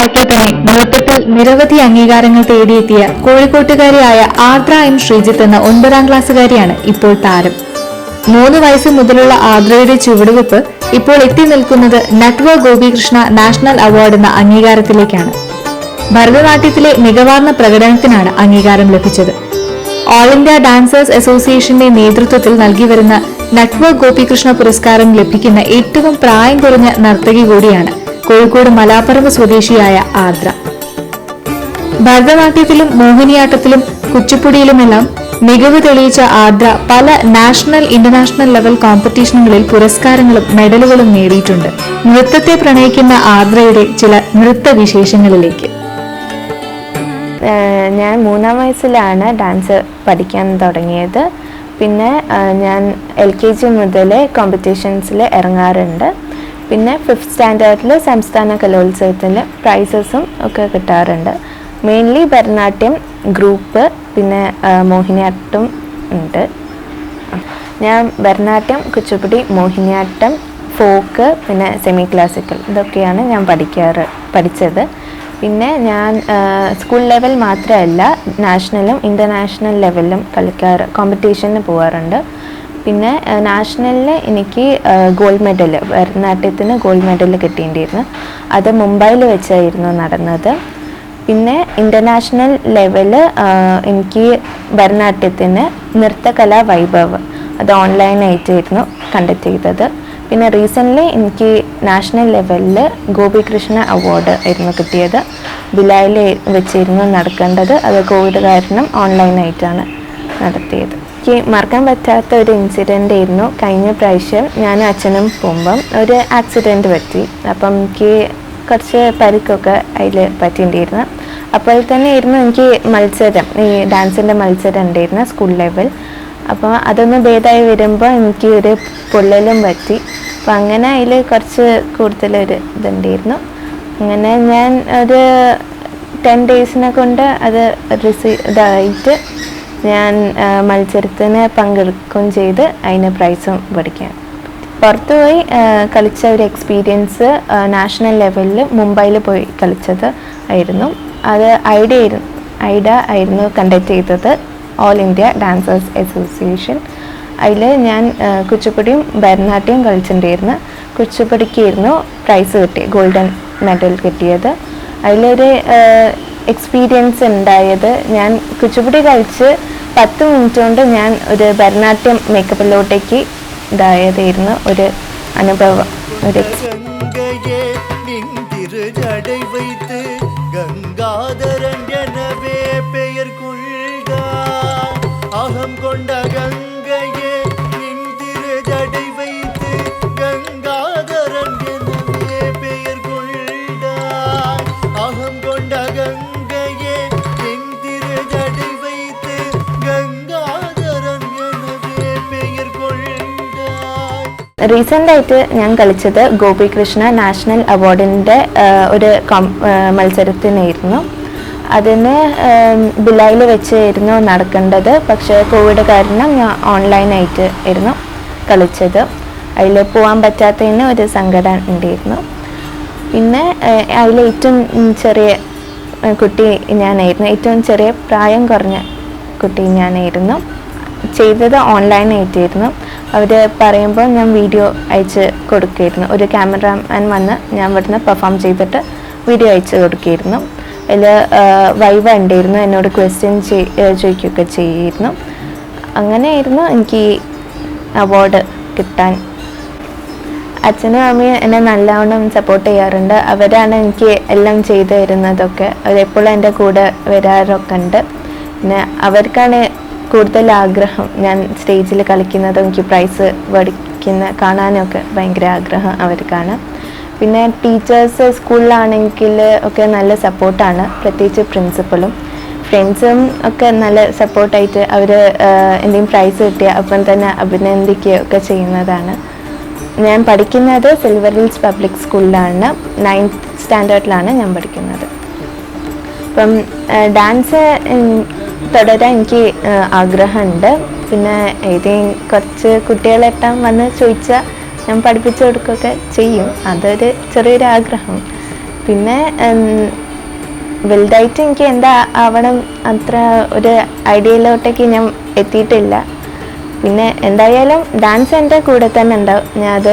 പ്രായത്തിൽ തന്നെ നൃത്തത്തിൽ നിരവധി അംഗീകാരങ്ങൾ തേടിയെത്തിയ കോഴിക്കോട്ടുകാരിയായ ആർദ്ര എം ശ്രീജിത്ത് എന്ന ഒൻപതാം ക്ലാസ്സുകാരിയാണ് ഇപ്പോൾ താരം. മൂന്ന് വയസ്സ് മുതലുള്ള ആർദ്രയുടെ ചുവടുവെപ്പ് ഇപ്പോൾ എത്തി നിൽക്കുന്നത് നട്വ ഗോപികൃഷ്ണ നാഷണൽ അവാർഡ് എന്ന അംഗീകാരത്തിലേക്കാണ്. ഭരതനാട്യത്തിലെ മികവാർന്ന പ്രകടനത്തിനാണ് അംഗീകാരം ലഭിച്ചത്. ഓൾ ഇന്ത്യ ഡാൻസേഴ്സ് അസോസിയേഷന്റെ നേതൃത്വത്തിൽ നൽകി വരുന്ന നട്വ ഗോപികൃഷ്ണ പുരസ്കാരം ലഭിക്കുന്ന ഏറ്റവും പ്രായം കുറഞ്ഞ നർത്തകി കൂടിയാണ് കോഴിക്കോട് മലാപ്പറമ്പ് സ്വദേശിയായ ആദ്ര ഭരതനാട്യത്തിലും മോഹിനിയാട്ടത്തിലും കുച്ചിപ്പുടിയിലുമെല്ലാം മികവ് തെളിയിച്ച ആദ്ര പല നാഷണൽ ഇന്റർനാഷണൽ ലെവൽ കോമ്പറ്റീഷനുകളിൽ പുരസ്കാരങ്ങളും മെഡലുകളും നേടിയിട്ടുണ്ട്. നൃത്തത്തെ പ്രണയിക്കുന്ന ആദ്രയുടെ ചില നൃത്ത വിശേഷങ്ങളിലേക്ക് ഞാൻ മൂന്നാം വയസ്സിലാണ് ഡാൻസ് പഠിക്കാൻ തുടങ്ങിയത്. പിന്നെ ഞാൻ എൽ കെ ജി മുതൽ കോമ്പറ്റീഷൻസിൽ ഇറങ്ങാറുണ്ട്. പിന്നെ ഫിഫ്ത്ത് സ്റ്റാൻഡേർഡിൽ സംസ്ഥാന കലോത്സവത്തിൽ പ്രൈസസും ഒക്കെ കിട്ടാറുണ്ട്. മെയിൻലി ഭരതനാട്യം ഗ്രൂപ്പ് പിന്നെ മോഹിനിയാട്ടം ഉണ്ട്. ഞാൻ ഭരതനാട്യം കുച്ചിപ്പുടി മോഹിനിയാട്ടം ഫോക്ക് പിന്നെ സെമി ക്ലാസിക്കൽ ഇതൊക്കെയാണ് ഞാൻ പഠിക്കാറ് പഠിച്ചത്. പിന്നെ ഞാൻ സ്കൂൾ ലെവൽ മാത്രമല്ല നാഷണലും ഇന്റർനാഷണൽ ലെവലിലും കളിക്കാറ് കോമ്പറ്റീഷന് പോകാറുണ്ട് പിന്നെ നാഷണലിൽ എനിക്ക് ഗോൾഡ് മെഡൽ ഭരതനാട്യത്തിന് ഗോൾഡ് മെഡൽ കിട്ടിയിട്ടുണ്ടായിരുന്നു അത് മുംബൈയിൽ വെച്ചായിരുന്നു നടന്നത്. പിന്നെ ഇന്റർനാഷണൽ ലെവൽ എനിക്ക് ഭരതനാട്യത്തിന് നൃത്തകലാ വൈഭവ് അത് ഓൺലൈനായിട്ടായിരുന്നു കണ്ടക്ട് ചെയ്തത്. പിന്നെ റീസെന്റ്ലി എനിക്ക് നാഷണൽ ലെവലിൽ ഗോപികൃഷ്ണ അവാർഡ് ആയിരുന്നു കിട്ടിയത്. ബിലായിൽ വെച്ചിരുന്നു നടക്കേണ്ടത്. അത് കോവിഡ് കാരണം ഓൺലൈനായിട്ടാണ് നടത്തിയത്. എനിക്ക് മറക്കാൻ പറ്റാത്ത ഒരു ഇൻസിഡന്റ് ആയിരുന്നു. കഴിഞ്ഞ പ്രാവശ്യം ഞാൻ അച്ഛനും പോകുമ്പം ഒരു ആക്സിഡന്റ് പറ്റി. അപ്പം എനിക്ക് കുറച്ച് പരിക്കൊക്കെ അതിൽ പറ്റിയിട്ടുണ്ടായിരുന്നു. അപ്പോൾ തന്നെ ആയിരുന്നു എനിക്ക് മത്സരം ഈ ഡാൻസിന്റെ മത്സരം ഉണ്ടായിരുന്നു സ്കൂൾ ലെവൽ അപ്പോൾ അതൊന്ന് ഭേദമായി വരുമ്പോൾ എനിക്ക് ഒരു പൊള്ളലും പറ്റി. അപ്പോൾ അങ്ങനെ അതിൽ കുറച്ച് കൂടുതലൊരു ഇതുണ്ടായിരുന്നു. അങ്ങനെ ഞാൻ ഒരു ടെൻ ഡേയ്സിനെ കൊണ്ട് അത് റിസീ ഇതായിട്ട് ഞാൻ മത്സരത്തിന് പങ്കെടുക്കുകയും ചെയ്ത് അതിന് പ്രൈസും പഠിക്കാൻ പുറത്തുപോയി കളിച്ച ഒരു എക്സ്പീരിയൻസ് നാഷണൽ ലെവലിൽ മുംബൈയിൽ പോയി കളിച്ചത് ആയിരുന്നു. അത് ഐഡ ആയിരുന്നു. ഐഡ ആയിരുന്നു കണ്ടക്ട് ചെയ്തത്. ഓൾ ഇന്ത്യ ഡാൻസേഴ്സ് അസോസിയേഷൻ അതിൽ ഞാൻ കുച്ചിപ്പുടിയും ഭരതനാട്യവും കളിച്ചിട്ടുണ്ടായിരുന്നു. കുച്ചിപ്പുടിക്കായിരുന്നു പ്രൈസ് കിട്ടി ഗോൾഡൻ മെഡൽ കിട്ടിയത്. അതിലൊരു എക്സ്പീരിയൻസ് ഉണ്ടായത്. ഞാൻ കുച്ചുപുടി കഴിച്ച് പത്ത് മിനിറ്റ് കൊണ്ട് ഞാൻ ഒരു ഭരനാട്യം മേക്കപ്പിലോട്ടേക്ക് ഇതായതായിരുന്നു ഒരു അനുഭവം ഒരു എക്സ്പീരിയൻസ് ഗംഗാധരൻ പെയർ കൊണ്ട റീസെന്റ് ആയിട്ട് ഞാൻ കളിച്ചത് ഗോപികൃഷ്ണ നാഷണൽ അവാർഡിന്റെ ഒരു മത്സരത്തിനായിരുന്നു. അതിന് ബിലായിൽ വെച്ചായിരുന്നു നടക്കേണ്ടത്. പക്ഷേ കോവിഡ് കാരണം ഞാൻ ഓൺലൈനായിട്ട് ആയിരുന്നു കളിച്ചത്. അതിൽ പോകാൻ പറ്റാത്തതിന് ഒരു സങ്കടം ഉണ്ടായിരുന്നു. പിന്നെ അതിൽ ഏറ്റവും ചെറിയ കുട്ടി ഞാനായിരുന്നു. ഏറ്റവും ചെറിയ പ്രായം കുറഞ്ഞ കുട്ടി ഞാനായിരുന്നു. ചെയ്തത് ഓൺലൈനായിട്ടായിരുന്നു. അവർ പറയുമ്പോൾ ഞാൻ വീഡിയോ അയച്ച് കൊടുക്കുകയായിരുന്നു. ഒരു ക്യാമറാമാൻ വന്ന് ഞാൻ ഇവിടുന്ന് പെർഫോം ചെയ്തിട്ട് വീഡിയോ അയച്ച് കൊടുക്കുകയായിരുന്നു. അതിൽ വൈവ ഉണ്ടായിരുന്നു. എന്നോട് ക്വസ്റ്റ്യൻ ചോദിക്കുകയൊക്കെ ചെയ്യുമായിരുന്നു അങ്ങനെയായിരുന്നു എനിക്ക് അവാർഡ് കിട്ടാൻ. അച്ഛനും അമ്മയും എന്നെ നല്ലവണ്ണം സപ്പോർട്ട് ചെയ്യാറുണ്ട്. അവരാണ് എനിക്ക് എല്ലാം ചെയ്തു തരുന്നതൊക്കെ. അവരെപ്പോഴും എന്റെ കൂടെ വരാറൊക്കെ ഉണ്ട്. പിന്നെ അവർക്കാണ് കൂടുതൽ ആഗ്രഹം ഞാൻ സ്റ്റേജിൽ കളിക്കുന്നതും എനിക്ക് പ്രൈസ് മേടിക്കുന്ന കാണാനൊക്കെ ഭയങ്കര ആഗ്രഹം അവർക്കാണ്. പിന്നെ ടീച്ചേഴ്സ് സ്കൂളിലാണെങ്കിൽ ഒക്കെ നല്ല സപ്പോർട്ടാണ് പ്രത്യേകിച്ച് പ്രിൻസിപ്പളും ഫ്രണ്ട്സും ഒക്കെ നല്ല സപ്പോർട്ടായിട്ട് അവർ എന്തെങ്കിലും പ്രൈസ് കിട്ടിയ അപ്പം തന്നെ അഭിനന്ദിക്കുകയോ ഒക്കെ ചെയ്യുന്നതാണ്. ഞാൻ പഠിക്കുന്നത് സിൽവർ ഹിൽസ് പബ്ലിക് സ്കൂളിലാണ് നയൻത്ത് സ്റ്റാൻഡേർഡിലാണ് ഞാൻ പഠിക്കുന്നത്. അപ്പം ഡാൻസ് തുടരാൻ എനിക്ക് ആഗ്രഹമുണ്ട്. പിന്നെ ഏതെങ്കിലും കുറച്ച് കുട്ടികളെട്ടാൻ വന്ന് ചോദിച്ചാൽ ഞാൻ പഠിപ്പിച്ചു കൊടുക്കുകയൊക്കെ ചെയ്യും. അതൊരു ചെറിയൊരു ആഗ്രഹം. പിന്നെ വലുതായിട്ട് എനിക്ക് എന്താ ആവണം അത്ര ഒരു ഐഡിയയിലോട്ടേക്ക് ഞാൻ എത്തിയിട്ടില്ല. പിന്നെ എന്തായാലും ഡാൻസ് എന്റെ കൂടെ തന്നെ ഉണ്ടാവും. ഞാൻ അത്